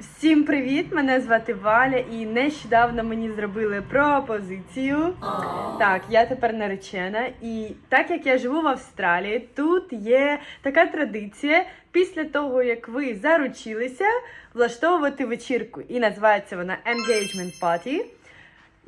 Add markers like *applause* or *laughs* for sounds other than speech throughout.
Всім привіт! Мене звати Валя, і нещодавно мені зробили пропозицію. Так, я тепер наречена. І так як я живу в Австралії, тут є така традиція після того, як ви заручилися, влаштовувати вечірку. І називається вона Engagement Party.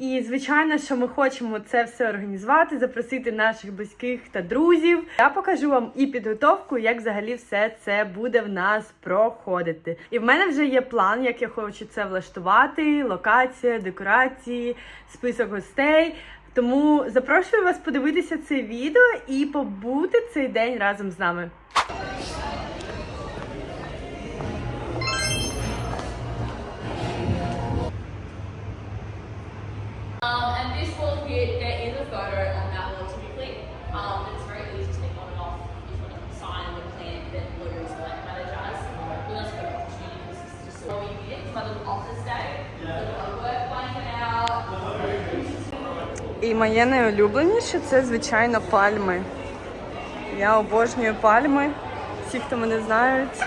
І звичайно, що ми хочемо це все організувати, запросити наших близьких та друзів. Я покажу вам і підготовку, як взагалі все це буде в нас проходити. І в мене вже є план, як я хочу це влаштувати: локація, декорації, список гостей. Тому запрошую вас подивитися це відео і побути цей день разом з нами. Photo on that wall typically. Um, but it's very easy to take on and off if you want to sign the plan that Lou is like managers. We also got an opportunity because is just so easy. It's my little office day. Little work blanket out. І моє найулюбленіше це, звичайно, пальми. Я обожнюю пальми. Всі, хто мене знають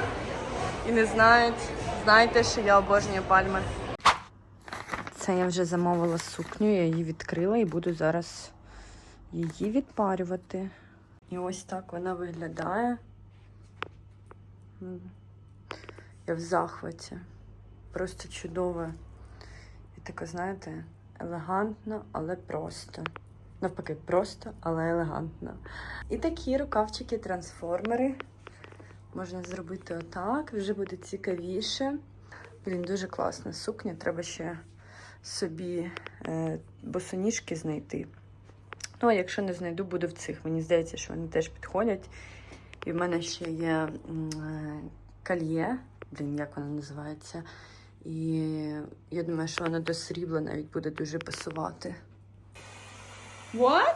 і не знають, знайте, що я обожнюю пальми. Це я вже замовила сукню, я її відкрила і буду зараз її відпарювати. І ось так вона виглядає. Я в захваті. Просто чудова. І така, знаєте, елегантна, але просто. Навпаки, просто, але елегантно. І такі рукавчики трансформери. Можна зробити отак, вже буде цікавіше. Блін, дуже класна сукня. Треба ще собі е, босоніжки знайти. Ну, а якщо не знайду, буду в цих. Мені здається, що вони теж підходять. І в мене ще є е. Блін, як воно називається? І я думаю, що воно до срібла навіть буде дуже пасувати. What?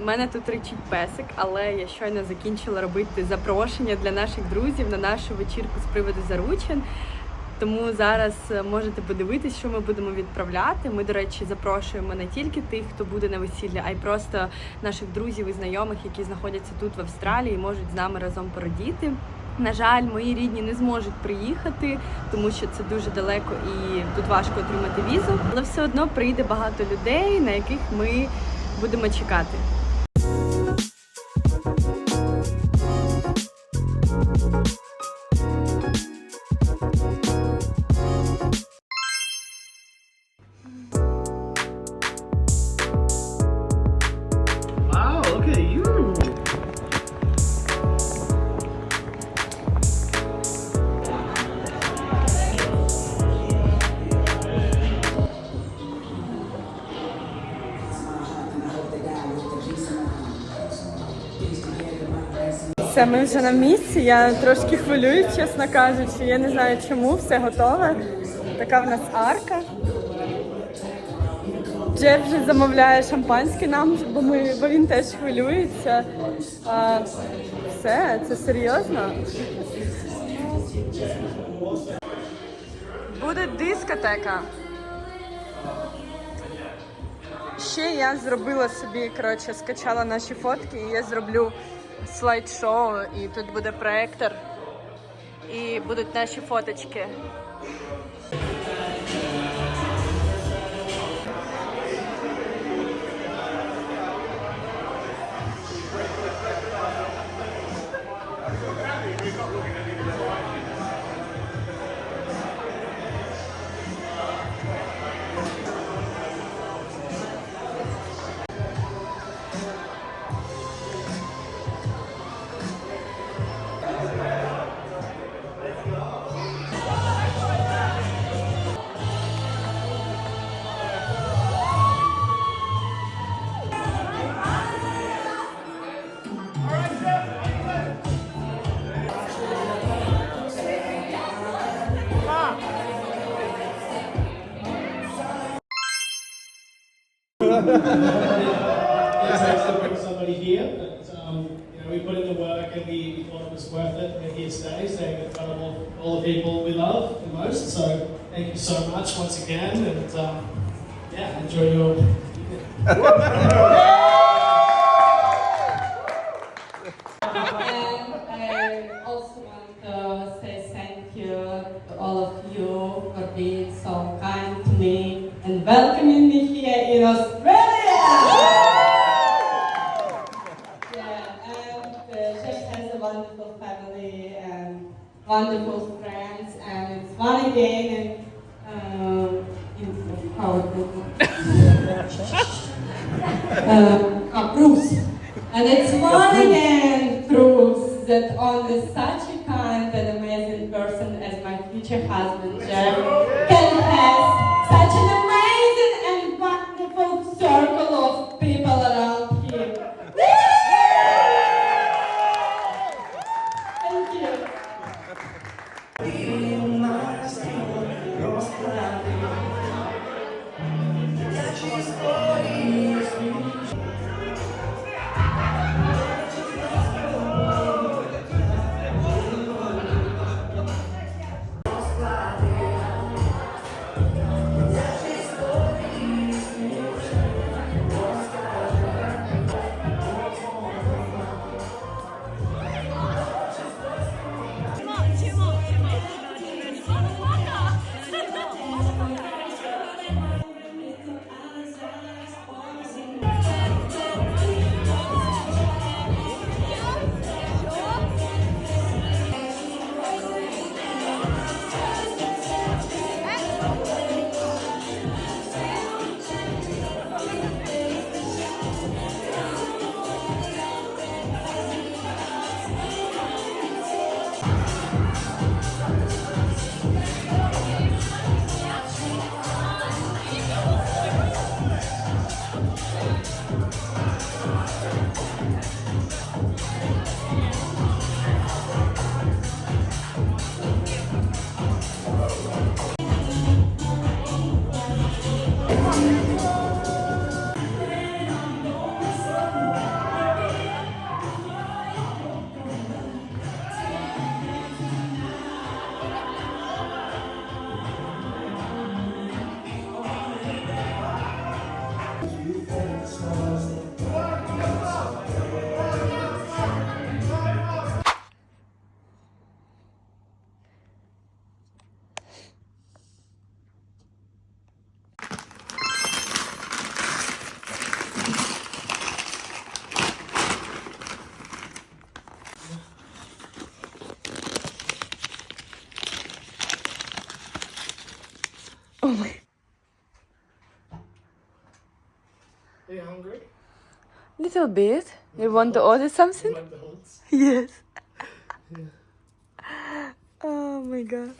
У мене тут речить песик, але я щойно закінчила робити запрошення для наших друзів на нашу вечірку з приводу заручин. Тому зараз е, можете подивитись, що ми будемо відправляти. Ми, до речі, запрошуємо не тільки тих, хто буде на весіллі, а й просто наших друзів і знайомих, які знаходяться тут в Австралії, можуть з нами разом порадіти. На жаль, мої рідні не зможуть приїхати, тому що це дуже далеко і тут важко отримати візу. Але все одно прийде багато людей, на яких ми будемо чекати. Все, ми вже на місці. Я трошки хвилююсь, чесно кажучи. Я не знаю чому, все готове. Така в нас арка. Джеф вже замовляє шампанське нам, бо, ми, бо він теж хвилюється. А, все, це серйозно. Буде дискотека. Ще я зробила собі, коротше, скачала наші фотки, і я зроблю слайд-шоу, і тут буде проектор, і будуть наші фоточки. Yes, I somebody here that um, you know we put in the work and we, we thought it was worth it. We're here today, standing in front of all, all the people we love the most. So thank you so much once again, and um, yeah, enjoy your. And I also want to say thank you to all of you for being so kind to me and welcoming me here wonderful friends, and it's fun again and um, in our group. um, uh, Bruce. *laughs* And it's one again proves that only such a kind and amazing person as my future husband Jeff can have such an amazing Little bit. You want to order something? *laughs* Yes. yeah. Oh my god.